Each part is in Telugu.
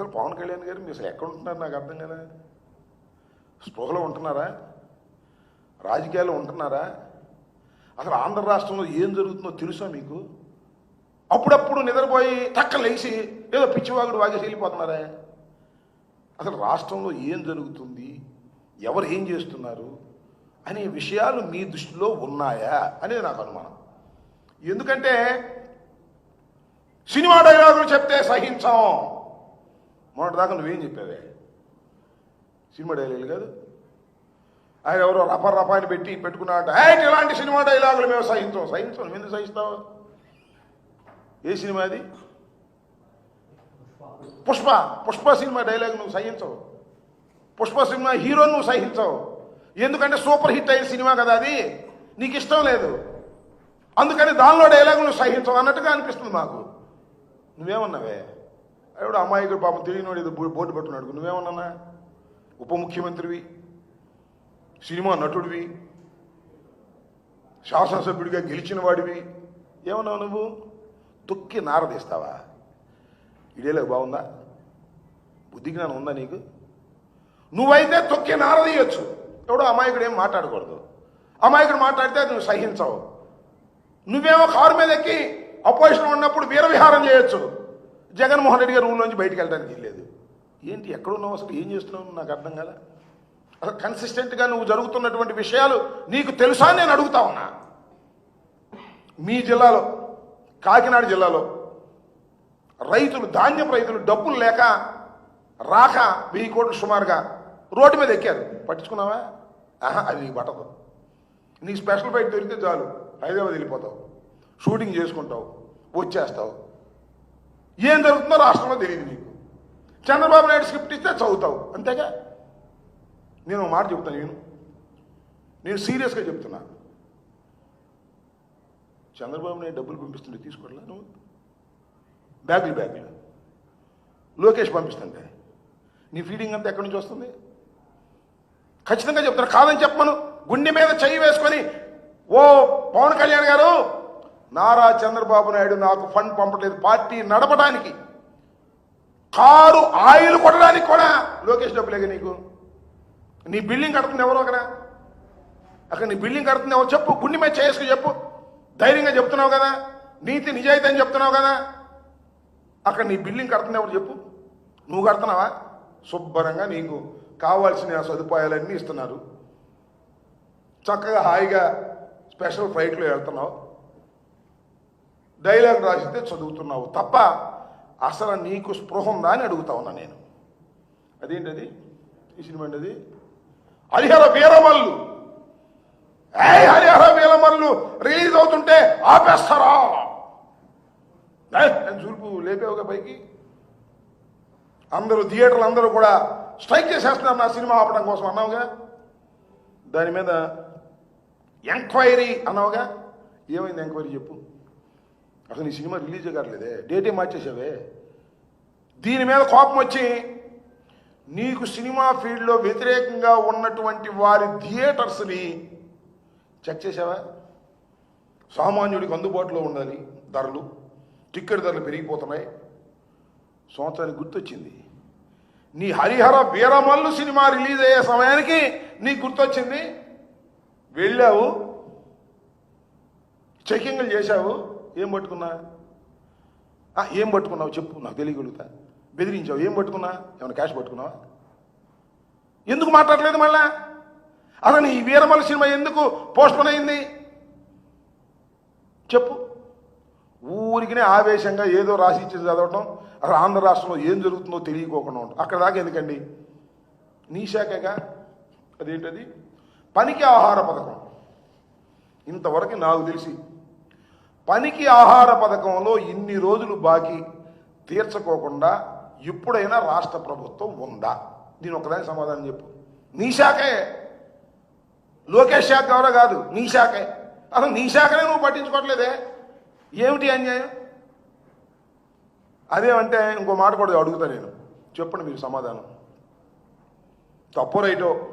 అసలు పవన్ కళ్యాణ్ గారు మీరు అసలు ఎక్కడ ఉంటున్నారు నాకు అర్థం కదా స్పృహలో ఉంటున్నారా? రాజకీయాల్లో ఉంటున్నారా? అసలు ఆంధ్ర రాష్ట్రంలో ఏం జరుగుతుందో తెలుసా మీకు? అప్పుడప్పుడు నిద్రపోయి టక్క లేచి ఏదో పిచ్చివాగుడు వాగేసి వెళ్ళిపోతున్నారా? అసలు రాష్ట్రంలో ఏం జరుగుతుంది? ఎవరు ఏం చేస్తున్నారు? అనే విషయాలు మీ దృష్టిలో ఉన్నాయా అనేది నాకు అనుమానం. ఎందుకంటే సినిమా డైలాగులు చెప్తే సహించాం. మొన్నటిదాకా నువ్వేం చెప్పావే? సినిమా డైలాగులు కాదు. ఆయన ఎవరో రప రపాని పెట్టి పెట్టుకున్నాట ఆయన ఇలాంటి సినిమా డైలాగులు మేము సహించాం సహించాం నువ్వు ఎందుకు సహిస్తావు? ఏ సినిమా అది? పుష్ప పుష్ప సినిమా డైలాగ్ నువ్వు సహించవు. పుష్ప సినిమా హీరో నువ్వు సహించవు. ఎందుకంటే సూపర్ హిట్ అయిన సినిమా కదా అది. నీకు ఇష్టం లేదు. అందుకని దానిలో డైలాగ్ నువ్వు సహించవు అన్నట్టుగా అనిపిస్తుంది మాకు. నువ్వేమన్నావే? ఎవడు అమాయకుడు పాపం తెలియనివాడు ఏదో బోర్డు పట్టున్నాడు నువ్వేమన్నా ఉప ముఖ్యమంత్రివి సినిమా నటుడివి శాసనసభ్యుడిగా గెలిచిన వాడివి. ఏమన్నావు నువ్వు? తొక్కి నారదీస్తావా ఇడేలకు బాగుందా? బుద్ధి జ్ఞానం ఉందా నీకు? నువ్వైతే తొక్కి నారదీయొచ్చు ఎవడో అమాయకుడు ఏం మాట్లాడకూడదు. అమాయకుడు మాట్లాడితే అది నువ్వు సహించవు. నువ్వేమో కారు మీద ఎక్కి అపోజిషన్ ఉన్నప్పుడు వీరవిహారం చేయొచ్చు. జగన్మోహన్ రెడ్డి గారు రూమ్ నుంచి బయటికి వెళ్ళడానికి వెళ్ళలేదు. ఏంటి ఎక్కడున్నావు అసలు? ఏం చేస్తున్నావు? నాకు అర్థం కదా అసలు కన్సిస్టెంట్గా నువ్వు జరుగుతున్నటువంటి విషయాలు నీకు తెలుసా నేను అడుగుతా ఉన్నా. మీ జిల్లాలో కాకినాడ జిల్లాలో రైతులు ధాన్యం రైతులు డబ్బులు లేక రాక వెయ్యి కోట్లు సుమారుగా రోడ్డు మీద ఎక్కారు. పట్టించుకున్నావా? ఆహా అది నీకు పట్టదు. నీకు స్పెషల్ బైక్ దొరికితే చాలు. హైదరాబాద్ వెళ్ళిపోతావు. షూటింగ్ చేసుకుంటావు. వచ్చేస్తావు. ఏం జరుగుతుందో రాష్ట్రంలో తెలియదు నీకు. చంద్రబాబు నాయుడు స్క్రిప్ట్ ఇస్తే చదువుతావు. అంతేగా? నేను మాట చెప్తాను నేను. నేను సీరియస్గా చెప్తున్నా. చంద్రబాబు నాయుడు డబ్బులు పంపిస్తుంటే తీసుకోవట్లా? నువ్వు? బ్యాగులు బ్యాగులు. లోకేష్ పంపిస్తుంటే. నీ ఫీడింగ్ అంతా ఎక్కడి నుంచి వస్తుంది? ఖచ్చితంగా చెప్తాను కాదని చెప్పను గుండె మీద చెయ్యి వేసుకొని ఓ పవన్ కళ్యాణ్ గారు నారా చంద్రబాబు నాయుడు నాకు ఫండ్ పంపట్లేదు. పార్టీ నడపడానికి కారు ఆయిల్ కొట్టడానికి కూడా లోకేష్ డబ్బులేగా నీకు. నీ బిల్డింగ్ కడుతుంది ఎవరో అక్కడ అక్కడ నీ బిల్డింగ్ కడుతుంది ఎవరు చెప్పు. గుండె మీద చేసుకు చెప్పు. ధైర్యంగా చెప్తున్నావు కదా. నీతి నిజాయితీ అని చెప్తున్నావు కదా. అక్కడ నీ బిల్డింగ్ కడుతుంది ఎవరు చెప్పు. నువ్వు కడుతున్నావా? శుభ్రంగా నీకు కావాల్సిన సదుపాయాలన్నీ ఇస్తున్నారు. చక్కగా హాయిగా స్పెషల్ ఫ్లైట్లో వెళ్తున్నావు. డైలాగ్ రాసితే చదువుతున్నావు తప్ప అసలు నీకు స్పృహ ఉందా అని అడుగుతా ఉన్నా నేను. అదేంటది? ఈ సినిమా అండి అది హరిహర వీరమల్లు. ఏ హరిహర వీరమల్లు రిలీజ్ అవుతుంటే ఆపేస్తారా? నేను చూపు లేపేవుగా పైకి. అందరూ థియేటర్లు అందరూ కూడా స్ట్రైక్ చేసేస్తున్నారు నా సినిమా ఆపడం కోసం అన్నావుగా? దాని మీద ఎంక్వైరీ అన్నావుగా? ఏమైంది ఎంక్వైరీ చెప్పు. అసలు ఈ సినిమా రిలీజ్ కావట్లేదే. డేటే మార్చేసావే దీని మీద కోపం వచ్చి నీకు సినిమా ఫీల్డ్లో వ్యతిరేకంగా ఉన్నటువంటి వారి థియేటర్స్ని చెక్ చేసావా సామాన్యుడికి అందుబాటులో ఉండాలి ధరలు టిక్కెట్ ధరలు పెరిగిపోతున్నాయి. సంవత్సరానికి గుర్తొచ్చింది. నీ హరిహర వీరమల్లు సినిమా రిలీజ్ అయ్యే సమయానికి నీకు గుర్తొచ్చింది. వెళ్ళావు చెకింగ్లు చేశావు ఏం పట్టుకున్నా? ఏం పట్టుకున్నావు చెప్పు నాకు తెలియగలుగుతా. బెదిరించావు ఏం పట్టుకున్నా? ఏమైనా క్యాష్ పట్టుకున్నావా? ఎందుకు మాట్లాడలేదు మళ్ళా? అసలు ఈ వీరమల సినిమా ఎందుకు పోస్ట్పోన్ అయింది? చెప్పు. ఊరికినే ఆవేశంగా ఏదో రాసి ఇచ్చి చదవటం అసలు ఆంధ్ర రాష్ట్రంలో ఏం జరుగుతుందో తెలియకోకుండా ఉంటాం అక్కడ దాకా ఎందుకండి? నీ శాఖగా? అదేంటది? పనికి ఆహార పథకం. ఇంతవరకు నాకు తెలిసి పనికి ఆహార పథకంలో ఇన్ని రోజులు బాకీ తీర్చుకోకుండా ఎప్పుడైనా రాష్ట్ర ప్రభుత్వం ఉందా? దీని ఒకదాని సమాధానం చెప్పు. నీ శాఖే. లోకేష్ శాఖ ఎవరో కాదు నీ శాఖే. అసలు నీ శాఖనే నువ్వు పట్టించుకోవట్లేదే? ఏమిటి అన్యాయం? అదేమంటే ఇంకో మాట కూడా అడుగుతా నేను. చెప్పండి మీకు సమాధానం. తప్పు రైటో?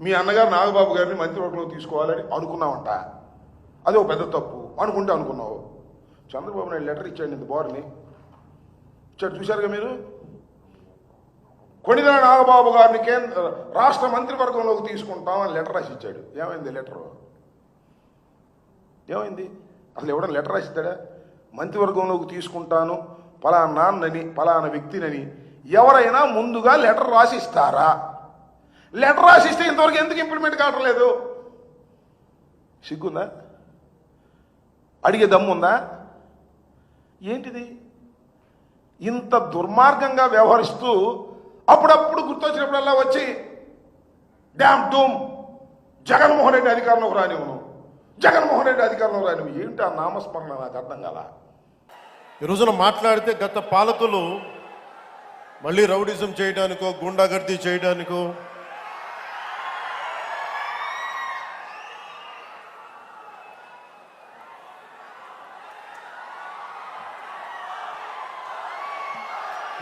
మీ అన్నగారు నాగబాబు గారిని మంత్రివర్గంలో తీసుకోవాలని అనుకున్నావంట. అది ఒక పెద్ద తప్పు అనుకుంటే అనుకున్నావు. చంద్రబాబు నాయుడు లెటర్ ఇచ్చాడు ఇంత బోర్ని. ఇచ్చాడు చూశారుగా మీరు? కొణిదెల నాగబాబు గారిని కేంద్ర రాష్ట్ర మంత్రివర్గంలోకి తీసుకుంటామని లెటర్ రాసి ఇచ్చాడు. ఏమైంది లెటర్? ఏమైంది? అసలు ఎవడన్నా లెటర్ రాసిస్తాడా మంత్రివర్గంలోకి తీసుకుంటాను పలానా నాన్నని పలానా వ్యక్తినని ఎవరైనా ముందుగా లెటర్ రాసి ఇస్తారా? లెటర్ రాసిస్తే ఇంతవరకు ఎందుకు ఇంప్లిమెంట్ కావటం లేదు సిగ్గుందా? అడిగే దమ్ముందా ఏంటిది? ఇంత దుర్మార్గంగా వ్యవహరిస్తూ అప్పుడప్పుడు గుర్తొచ్చినప్పుడల్లా వచ్చి డ్యామ్ డూమ్ జగన్మోహన్ రెడ్డి అధికారంలోకి రానివ్వను జగన్మోహన్ రెడ్డి అధికారంలోకి రానివ్వు. ఏంటి ఆ నామస్మరణ? నాకు అర్థం కాల? ఈ రోజున మాట్లాడితే గత పాలకులు మళ్ళీ రౌడిజం చేయడానికో గుండాగర్దీ చేయడానికో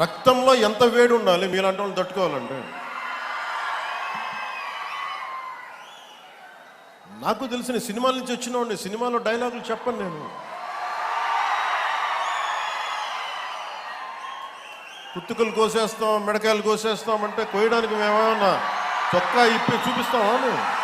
రక్తంలో ఎంత వేడి ఉండాలి మీలాంటి వాళ్ళు తట్టుకోవాలంటే? నాకు తెలిసిన సినిమాల నుంచి వచ్చిన సినిమాలో డైలాగులు చెప్పను నేను. కుత్తుకలు కోసేస్తాం మిడకాయలు కోసేస్తాం అంటే కోయడానికి మేమేమన్నా చొక్కా ఇప్పి చూపిస్తామా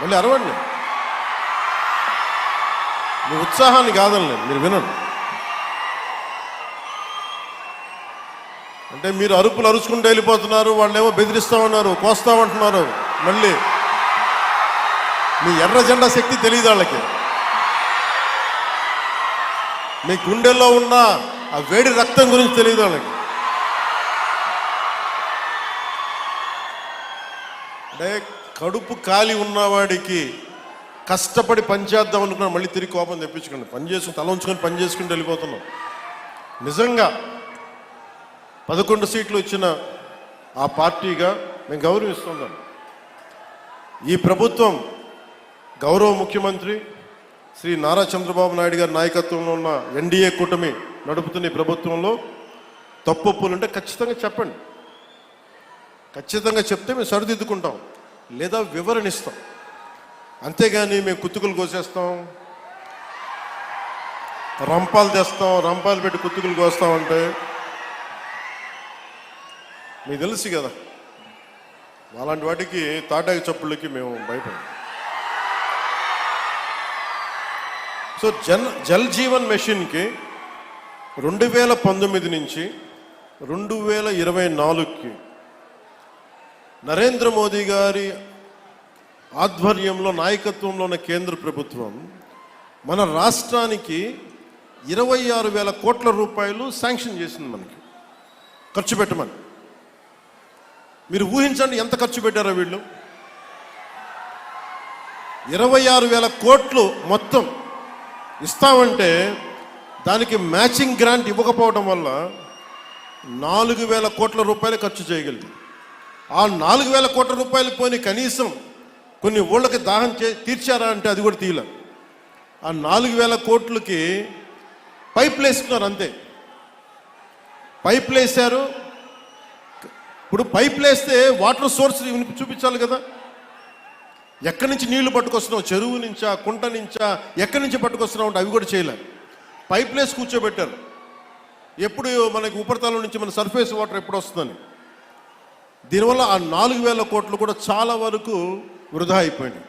మళ్ళీ అరవండి. మీ ఉత్సాహాన్ని కాదండి మీరు వినండి. అంటే మీరు అరుపులు అరుచుకుంటూ వెళ్ళిపోతున్నారు వాళ్ళేమో బెదిరిస్తా ఉన్నారు కోస్తామంటున్నారు. మళ్ళీ మీ ఎర్ర జెండా శక్తి తెలియదు వాళ్ళకి. మీ గుండెల్లో ఉన్న ఆ వేడి రక్తం గురించి తెలియదు వాళ్ళకి. అంటే కడుపు కాలి ఉన్నవాడికి కష్టపడి పనిచేద్దాం అనుకున్నా మళ్ళీ తిరిగి కోపం తెప్పించుకోండి. పని చేసుకుని తల ఉంచుకొని పని చేసుకుంటూ వెళ్ళిపోతున్నాం. నిజంగా పదకొండు సీట్లు ఇచ్చిన ఆ పార్టీగా మేము గౌరవిస్తున్నాం. ఈ ప్రభుత్వం గౌరవ ముఖ్యమంత్రి శ్రీ నారా చంద్రబాబు నాయుడు గారి నాయకత్వంలో ఉన్న ఎన్డీఏ కూటమి నడుపుతున్న ఈ ప్రభుత్వంలో తప్పులుంటే ఖచ్చితంగా చెప్పండి. ఖచ్చితంగా చెప్తే మేము సరిదిద్దుకుంటాం. లేదా వివరణ ఇస్తాం అంతేగాని మేము కుత్తుకులు కోసేస్తాం. రంపాలు తెస్తాం రంపాలు పెట్టి కుత్తుకులు కోస్తామంటే మీకు తెలుసు కదా అలాంటి వాటికి తాటాకి చప్పుళ్ళకి మేము భయపడం సో జన్ జల్ జీవన్ మెషిన్కి రెండు వేల పంతొమ్మిది నుంచి రెండు వేల ఇరవై నాలుగుకి నరేంద్ర మోదీ గారి ఆధ్వర్యంలో నాయకత్వంలో ఉన్న కేంద్ర ప్రభుత్వం మన రాష్ట్రానికి ఇరవై ఆరు వేల కోట్ల రూపాయలు శాంక్షన్ చేసింది మనకి. ఖర్చు పెట్టమని. మీరు ఊహించండి ఎంత ఖర్చు పెట్టారో వీళ్ళు? ఇరవై ఆరు వేల కోట్లు మొత్తం ఇస్తామంటే దానికి మ్యాచింగ్ గ్రాంట్ ఇవ్వకపోవడం వల్ల నాలుగు వేల కోట్ల రూపాయలు ఖర్చు చేయగలిగింది ఆ నాలుగు వేల కోట్ల రూపాయలు పోని కనీసం కొన్ని ఊళ్ళకి దాహం చే తీర్చారా అంటే అది కూడా తీయలే ఆ నాలుగు వేల కోట్లకి పైపులు వేసుకున్నారు అంతే. పైపులు వేశారు ఇప్పుడు పైపులు వేస్తే వాటర్ సోర్స్ వినిపి చూపించాలి కదా. ఎక్కడి నుంచి నీళ్ళు పట్టుకొస్తున్నావు? చెరువు నుంచా కుంట నుంచా ఎక్కడి నుంచి పట్టుకొస్తున్నావు అంటే అవి కూడా చేయలే పైప్ కూర్చోబెట్టారు. ఎప్పుడు మనకి ఉపరితలం నుంచి మన సర్ఫేస్ వాటర్ ఎప్పుడు వస్తుందని. దీనివల్ల ఆ నాలుగు వేల కోట్లు కూడా చాలా వరకు వృధా అయిపోయినాయి.